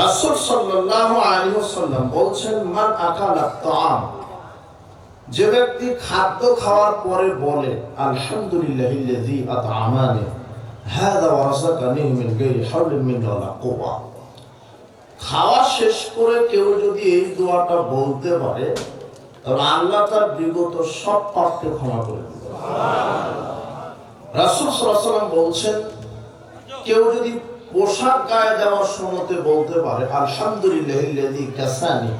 রাসূল সাল্লাল্লাহু আলাইহি ওয়াসাল্লাম বলছেন মান আকালা তাআম। যে ব্যক্তি খাদ্য খাওয়ার পরে বলে আলহামদুলিল্লাহিল্লাযী আত'আমানি হাযা ওয়া রাযাকানি মিন গায়রি হাওলিন মিন্নি ওয়ালা কুওয়া। খাওয়া শেষ করে কেউ যদি এই দোয়াটা বলতে পারে তাহলে আল্লাহ তার বিগত সব পাপকে ক্ষমা করে দিবে রাসূল সাল্লাল্লাহু আলাইহি ওয়াসাল্লাম বলছেন কেউ যদি পোশাক গায়ে দেওয়ার সময়তে বলতে পারে, আলহামদুলিল্লাহ কাসানি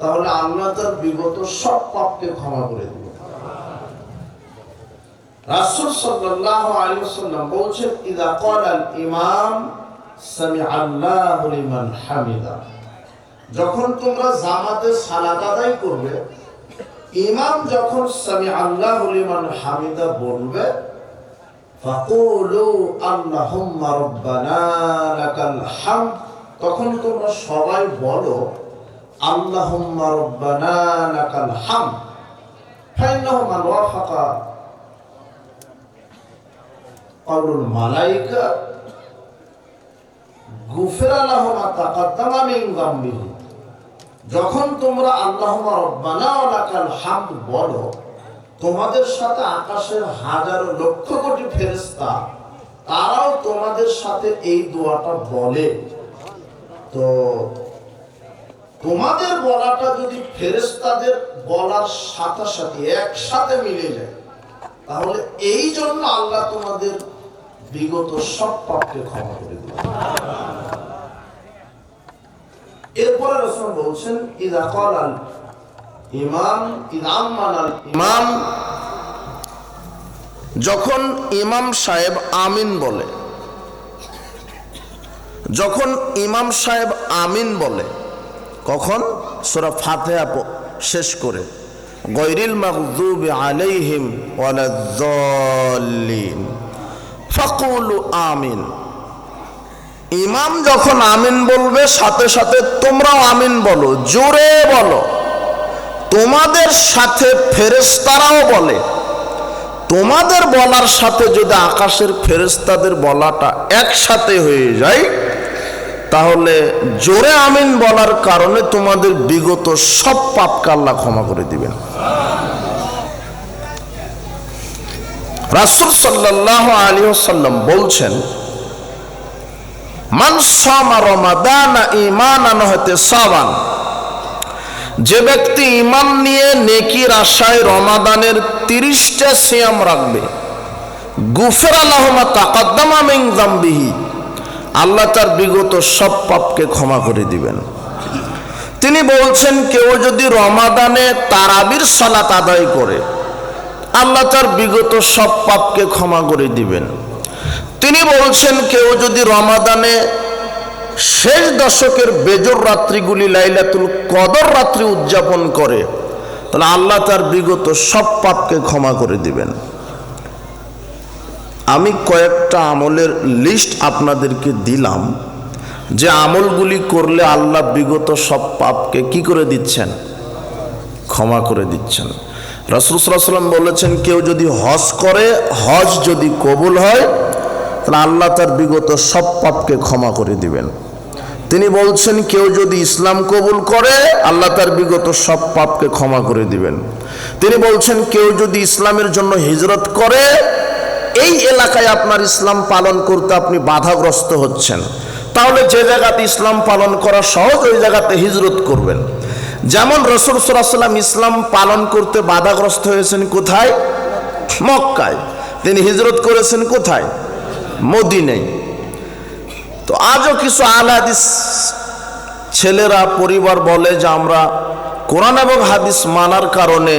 তাহলে আল্লাহ তার বিগত সব পাপকে ক্ষমা করে দিবেন রাসূল বলছেন, ইদা ইমাম হামিদা। যখন তোমরা জামাতে সালাত করবে, ইমাম যখন সামি আল্লাহ হামিদা বলবে ফাকুলু আল্লাহুম্মা রব্বানা লাকাল হামদ। তখন তোমরা সবাই বলো আল্লাহুম্মা রব্বানা লাকাল হামদ। ফাইন্নাহু মান ওয়াফাকা। কওলুল মালাইকা, গুফিরা লাহু মা তাকাদ্দামা মিন যখন তোমরা আল্লাহ রব্বানা লাকাল হামদ বলো তোমাদের সাথে আকাশের হাজারো লক্ষ কোটি ফেরেশতা, তারাও তোমাদের সাথে এই দোয়াটা বলে। তো তোমাদের বলাটা যদি ফেরেশতাদের বলার সাথে সাথে একসাথে মিলে যায়, তাহলে এই জন্য আল্লাহ তোমাদের বিগত সব পাপকে ক্ষমা করে দিবে এরপরে রসুল বলছেন, ইদা কলাল ইমাম ইদাম মানাল ইমাম, যখন ইমাম সাহেব আমিন বলে, যখন ইমাম সাহেব আমিন বলে, কখন? সোরা ফাতেহা শেষ করে, গৈরিল মাগযুবি আলাইহিম ওয়ালাদ-দাল্লিন, ফাকুলু আমিন। ইমাম যখন আমিন বলবে, সাথে সাথে তোমরাও আমিন বলো, জোরে বলো। তোমাদের সাথে ফেরেশতারাও বলে। তোমাদের বলার সাথে যদি আকাশের ফেরেশতাদের বলাটা একসাথে হয়ে যায়, তাহলে জোরে আমিন বলার কারণে তোমাদের বিগত সব পাপকে আল্লাহ ক্ষমা করে দিবেন। রাসূল সাল্লাল্লাহু আলাইহি ওয়াসাল্লাম বলছেন, মান সামা রমাদানা ঈমানান হতে সাবান যে ব্যক্তি ইমান নিয়ে নেকির আশায় রমাদানের তিরিশটা সিয়াম রাখবে। গুফের আল্লাহমা তাকাদ্দামা মিন জামবিহি আল্লাহ তার বিগত সব পাপকে ক্ষমা করে দিবেন। তিনি বলছেন, কেউ যদি রমাদানে তারাবির সালাত আদায় করে, আল্লাহ তার বিগত সব পাপকে ক্ষমা করে দিবেন। তিনি বলছেন, কেউ যদি রমাদানে শেষ দশকের বেজর রাত্রিগুলি লাইলাতুল কদর রাত্রি উদযাপন করে, তাহলে আল্লাহ তার বিগত সব পাপকে ক্ষমা করে দিবেন। আমি কয়েকটা আমলের লিস্ট আপনাদেরকে দিলাম। যে আমলগুলি করলে আল্লাহ বিগত সব পাপকে কি করে দিচ্ছেন? ক্ষমা করে দিচ্ছেন। রসুল সাল্লাম বলেছেন, কেউ যদি হজ করে, হজ যদি কবুল হয়, তাহলে আল্লাহ তার বিগত সব পাপকে ক্ষমা করে দিবেন। তিনি বলছেন, কেউ যদি ইসলাম কবুল করে, আল্লাহ তার বিগত সব পাপকে ক্ষমা করে দিবেন। তিনি বলছেন, কেউ যদি ইসলামের জন্য হিজরত করে, এই এলাকায় আপনার ইসলাম পালন করতে আপনি বাধাগ্রস্ত হচ্ছেন। তাহলে যে জায়গাতে ইসলাম পালন করা সহজ, ওই জায়গাতে হিজরত করবেন। যেমন রসুল সাল্লাম ইসলাম পালন করতে বাধাগ্রস্ত হয়েছেন কোথায়? মক্কায়। তিনি হিজরত করেছেন কোথায়? মদিনায়। তো আজও কিছু আলাদিস ছেলেরা, পরিবার বলে যে আমরা কোরআন এবং হাদিস মানার কারণে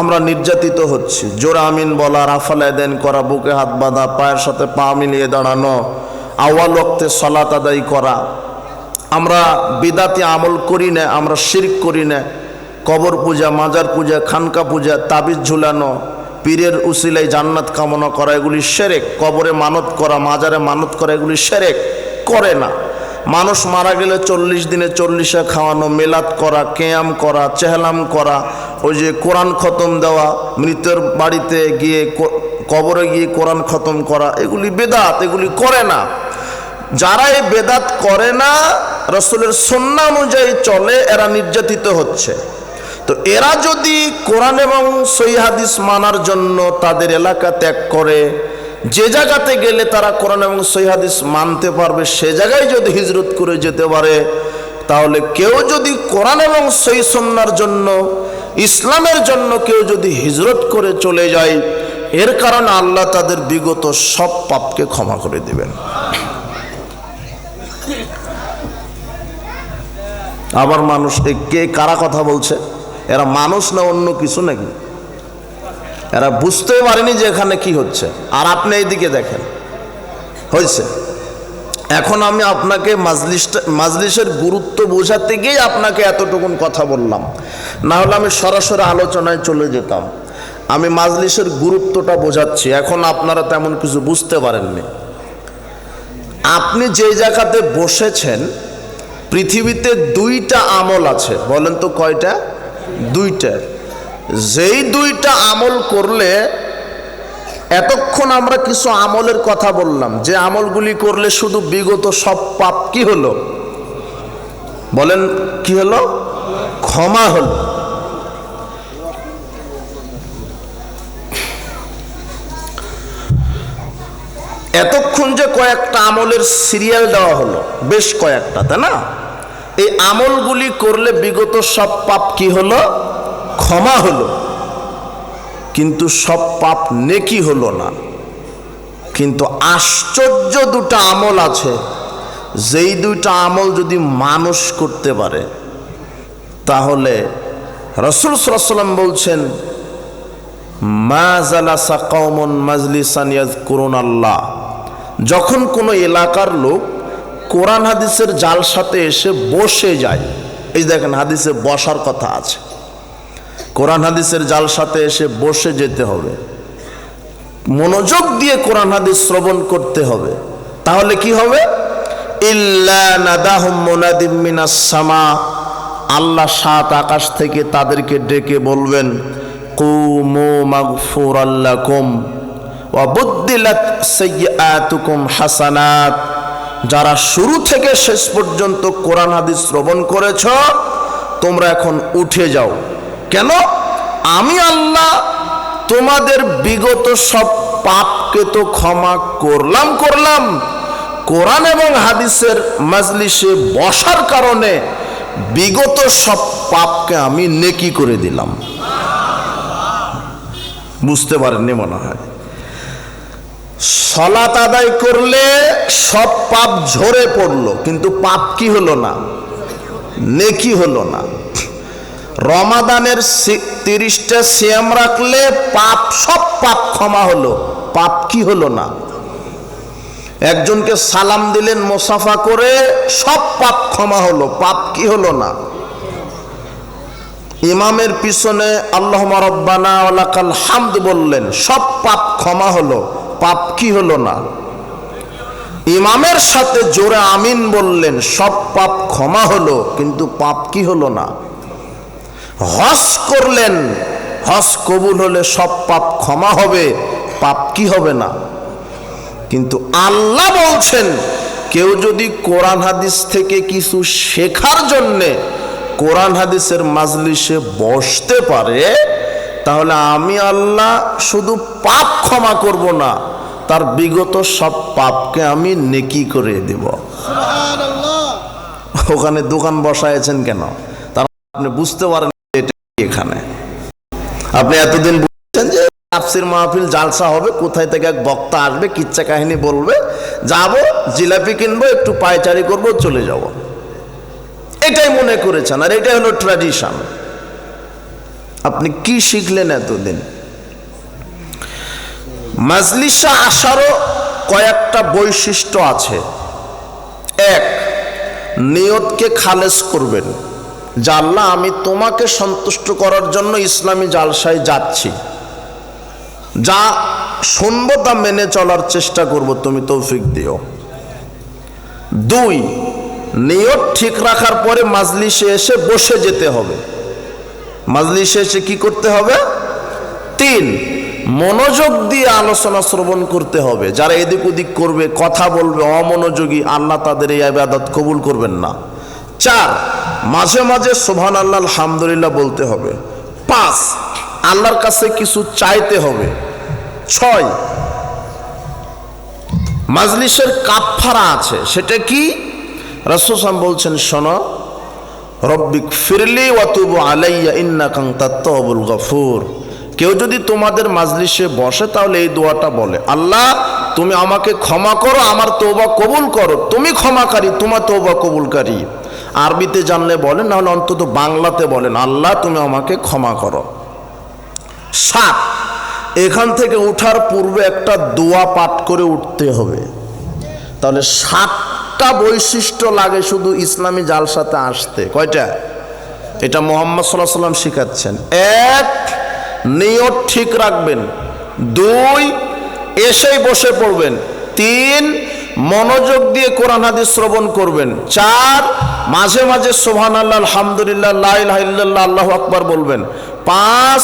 আমরা নির্যাতিত হচ্ছি। জোরে আমিন বলা রাফাল দেন করা, বুকে হাত বাঁধা, পায়ের সাথে পা মিলিয়ে দাঁড়ানো, আওয়াল ওক্তে সলাত আদায় করা। আমরা বিদাতি আমল করি না, আমরা শিরক করি না। কবর পূজা, মাজার পূজা, খানকা পূজা, তাবিজ ঝুলানো, পীরের উসিলাই জান্নাত কামনা করা, এগুলি সেরেক। কবরে মানত করা, মাজারে মানত করা, এগুলি সেরেক। করে না। মানুষ মারা গেলে চল্লিশ দিনে চল্লিশে খাওয়ানো মেলাত করা, কেয়াম করা, চেহলাম করা, ওই যে কোরআন খতম দেওয়া, মৃতের বাড়িতে গিয়ে কবরে গিয়ে কোরআন খতম করা, এগুলি বেদাত, এগুলি করে না। যারা এই বেদাত করে না, রসুলের সন্না অনুযায়ী চলে, এরা নির্যাতিত হচ্ছে। তো এরা যদি কোরআন এবং সই হাদিস মানার জন্য তাদের এলাকা ত্যাগ করে যে জায়গাতে গেলে তারা কোরআন এবং সই হাদিস মানতে পারবে, সে জায়গায় যদি হিজরত করে যেতে পারে, তাহলে কেউ যদি কোরআন এবং সই সন্ন্যার জন্য, ইসলামের জন্য কেউ যদি হিজরত করে চলে যায়, এর কারণে আল্লাহ তাদের বিগত সব পাপকে ক্ষমা করে দেবেন। আবার মানুষ কে কারা কথা বলছে? এরা মানুষ না অন্য কিছু নাকি? এরা বুঝতেই পারেনি যে এখানে কি হচ্ছে। আর আপনি এইদিকে দেখেন। হয়েছে। এখন আমি আপনাকে মাজলিসটা মাজলিসের গুরুত্ব বোঝাতে গিয়ে আপনাকে এতটুকুন কথা বললাম। না হলে আমি সরাসরি আলোচনায় চলে যেতাম। আমি মাজলিসের গুরুত্বটা বোঝাচ্ছি। এখন আপনারা তেমন কিছু বুঝতে পারেননি। আপনি যে জায়গাতে বসেছেন, পৃথিবীতে দুইটা আমল আছে। বলেন তো কয়টা? দুইটা। যেই দুইটা আমল করলে, এতক্ষণ আমরা কিছু আমলের কথা বললাম, যে আমলগুলি করলে শুধু বিগত সব পাপ কি হলো? বলেন, কি হলো? ক্ষমা হলো। এতক্ষণ যে কয়েকটা আমলের সিরিয়াল দেওয়া হলো, বেশ কয়েকটা, তাই না? এই আমলগুলি করলে বিগত সব পাপ কি হলো? ক্ষমা হলো, কিন্তু সব পাপ নেকি হলো না। কিন্তু আশ্চর্য দুটা আমল আছে, যেই দুইটা আমল যদি মানুষ করতে পারে, তাহলে রসুল সাল্লাম বলছেন, মা জালাসা কওমন মাজলিসান ইয়াজকুরুন আল্লাহ যখন কোনো এলাকার লোক কোরআন হাদিসের জাল সাথে এসে বসে যায়, এই দেখেন হাদিসে বসার কথা আছে। কোরআন হাদিসের জাল সাথে এসে বসে যেতে হবে। মনোযোগ দিয়ে কোরআন হাদিস শ্রবণ করতে হবে। তাহলে কি হবে? সামা। আল্লাহ সাত আকাশ থেকে তাদেরকে ডেকে বলবেন সাইয়্যাতুকুম হাসানাত। যারা শুরু থেকে শেষ পর্যন্ত কোরআন হাদিস শ্রবণ করেছ, তোমরা এখন উঠে যাও। কেন? আমি আল্লাহ তোমাদের বিগত সব পাপকে তো ক্ষমা করলাম করলাম। কোরআন এবং হাদিসের মাজলিসে বসার কারণে বিগত সব পাপকে আমি নেকি করে দিলাম। বুঝতে পারেননি মনে হয়। সলাত আদায় করলে সব পাপ ঝরে পড়ল, কিন্তু পাপ কি হলো না? নেকি হলো না। রমাদানের তিরিশটা সিয়াম রাখলে পাপ, সব পাপ ক্ষমা হলো। পাপ কি হলো না? একজনকে সালাম দিলেন, মোসাফা করে, সব পাপ ক্ষমা হলো। পাপ কি হলো না? ইমামের পিছনে আল্লাহ রব্বানা হামদ বললেন, সব পাপ ক্ষমা হলো। পাপ কি হলো না? ইমামের সাথে জোরে আমিন বললেন, সব পাপ ক্ষমা হলো, কিন্তু পাপ কি হলো না? হস করলেন। হস কবুল হলে সব পাপ ক্ষমা হবে পাপ কি হবে না? কিন্তু আল্লাহ বলছেন কেউ যদি কোরআন হাদিস থেকে কিছু শেখার জন্যে কোরআন হাদিসের মাজলিসে বসতে পারে তাহলে আমি আল্লাহ শুধু পাপ ক্ষমা করব না তার বিগত সব পাপকে আমি নেকি করে দেব। ওখানে দোকান বসাইছেন কেন? তার আপনি বুঝতে পারেন এখানে। আপনি এতদিন বুঝছেন যে তাফসির মাহফিল জালসা হবে, কোথায় থেকে এক বক্তা আসবে, কিচ্ছা কাহিনী বলবে। যাব, জিলাপি কিনবো, একটু পায়চারি করব, চলে যাব। এটাই মনে করেছেন, আর এটাই হলো ট্র্যাডিশন আপনি কি শিখলেন এতদিন? মাজলিসা আসারও কয়েকটা বৈশিষ্ট্য আছে। এক, নিয়তকে খালেজ করবেন। জাল্লা আমি তোমাকে সন্তুষ্ট করার জন্য ইসলামী জালসায় যাচ্ছি। যা শুনব তা মেনে চলার চেষ্টা করব, তুমি তৌফিক দিও। দুই, নিয়ত ঠিক রাখার পরে মাজলিসে এসে বসে যেতে হবে। মাজলিসে এসে কি করতে হবে? তিন, মনোযোগ দিয়ে আলোচনা শ্রবণ করতে হবে। যারা এদিক ওদিক করবে, কথা বলবে, অমনোযোগী, আল্লাহ তাদের এই আবাদত কবুল করবেন না। চার মাঝে মাঝে সোভান আল্লাহ আলহামদুলিল্লাহ বলতে হবে। পাঁচ, আল্লাহর কাছে কিছু চাইতে হবে। ছয়, মাজলিসের কাফারা আছে। সেটা কি? রাসুসাম বলছেন, শোনো, রব্বিক ফিরলি ওয়াতুব আলাইয়া ইন্না কাং তাত্তাবুল গফুর। কেউ যদি তোমাদের মাজলিসে বসে, তাহলে এই দোয়াটা বলে, আল্লাহ, তুমি আমাকে ক্ষমা করো, আমার তৌবা কবুল করো। তুমি ক্ষমাকারী, তোমার তৌবা কবুলকারী। আরবিতে জানলে বলেন, নাহলে অন্তত বাংলাতে বলেন, আল্লাহ তুমি আমাকে ক্ষমা করো। সাত, এখান থেকে উঠার পূর্বে একটা দোয়া পাঠ করে উঠতে হবে। তাহলে সাতটা বৈশিষ্ট্য লাগে শুধু ইসলামী জালসাতে আসতে। কয়টা? এটা মোহাম্মদ সাল্লাহ সাল্লাম শিখাচ্ছেন। এক, নিয়ত ঠিক রাখবেন। দুই, এসেই বসে পড়বেন। তিন, মনোযোগ দিয়ে কোরআন হাদিস শ্রবণ করবেন। চার মাঝে মাঝে সোহান আল্লাহ আলহামদুলিল্লাহ আল্লাহ আকবার বলবেন। পাঁচ,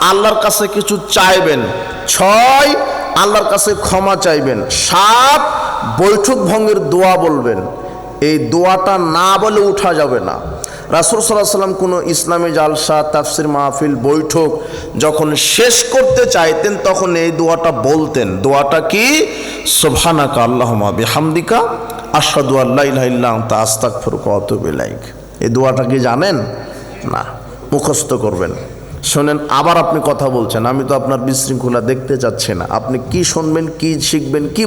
আল্লাহর কাছে কিছু চাইবেন। ছয়, আল্লাহর কাছে ক্ষমা চাইবেন। সাত, বৈঠক ভঙ্গের দোয়া বলবেন। এই দোয়াটা না বলে উঠা যাবে না। রাসুল সাল্লাহ সাল্লাম কোনো ইসলামী জালসা, তাফসির মাহফিল, বৈঠক যখন শেষ করতে চাইতেন, তখন এই দোয়াটা বলতেন। দোয়াটা কি? সোভানাকা আল্লাহমা বিহামদিকা আসাদু আল্লাহ ইল্লাম তা আস্তাক ফুরুক অতবিলাইক এই দোয়াটা কি জানেন? না, মুখস্থ করবেন। শোনেন, আবার আপনি কথা বলছেন, আমি তো আপনার বিশৃঙ্খলা দেখতে চাচ্ছি না। আপনি কি শুনবেন, কি শিখবেন, কি